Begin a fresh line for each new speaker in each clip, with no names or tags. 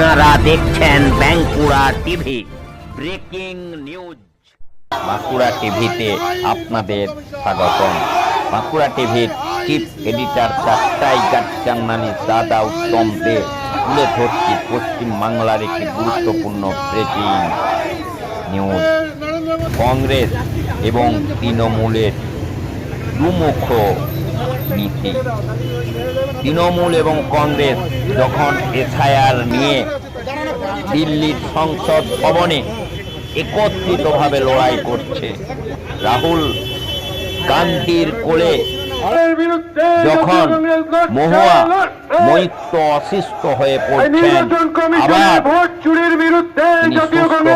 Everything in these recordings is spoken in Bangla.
আপনারা দেখছেন Bankura TV, breaking news. Bankura টিভিতে আপনাদের স্বাগতম। বাঁকুড়া টিভির চিফ এডিটর চারটাই চান্নানি দাদা উত্তম দে, তুলে ধরছি পশ্চিম বাংলার একটি গুরুত্বপূর্ণ ব্রেকিং নিউজ। কংগ্রেস এবং তৃণমূলের দুমুখ নীতি তৃণমূল এবং কংগ্রেস যখন এসআইআর নিয়ে দিল্লির সংসদ ভবনে একত্রিতভাবে লড়াই করছে, রাহুল গান্ধীর কোলে যখন মহুয়া মৈত্র অসুস্থ হয়ে পড়ছেন, আবার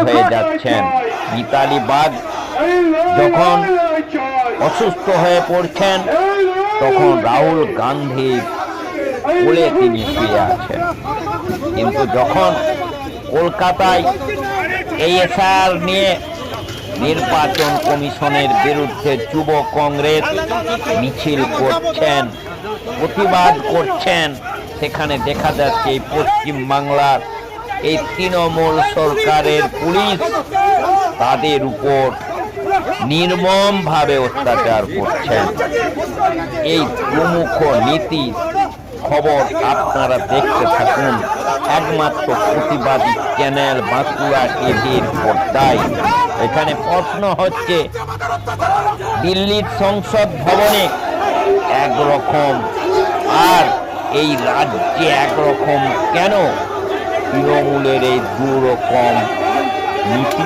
হয়ে যাচ্ছেন। মিতালি বাগ যখন অসুস্থ হয়ে পড়ছেন তখন রাহুল গান্ধী
এই
কোলে তিনি। শুয়ে আছেন কিন্তু যখন কলকাতায় এএসআর নিয়ে নির্বাচন কমিশনের বিরুদ্ধে যুব কংগ্রেস মিছিল করছেন, প্রতিবাদ করছেন, সেখানে দেখা যাচ্ছে এই পশ্চিম বাংলার এই তৃণমূল সরকারের পুলিশ তাদের উপর নির্মমভাবে অত্যাচার করছেন। এই প্রমুখ নীতি খবর আপনারা দেখতে থাকুন। একমাত্র প্রতিবাদী চ্যানেল বাঁকুড়া টিভির পর্দায়। এখানে প্রশ্ন হচ্ছে, দিল্লির সংসদ ভবনে একরকম আর এই রাজ্যে একরকম কেন? তৃণমূলের এই দুরকম নীতি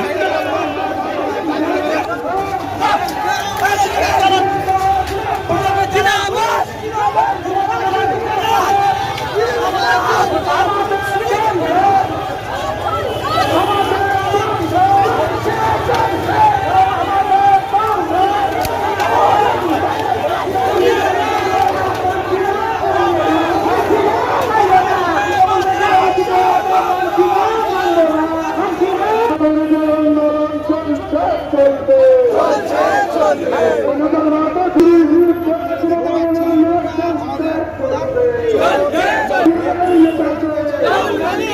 রাহুল গান্ধী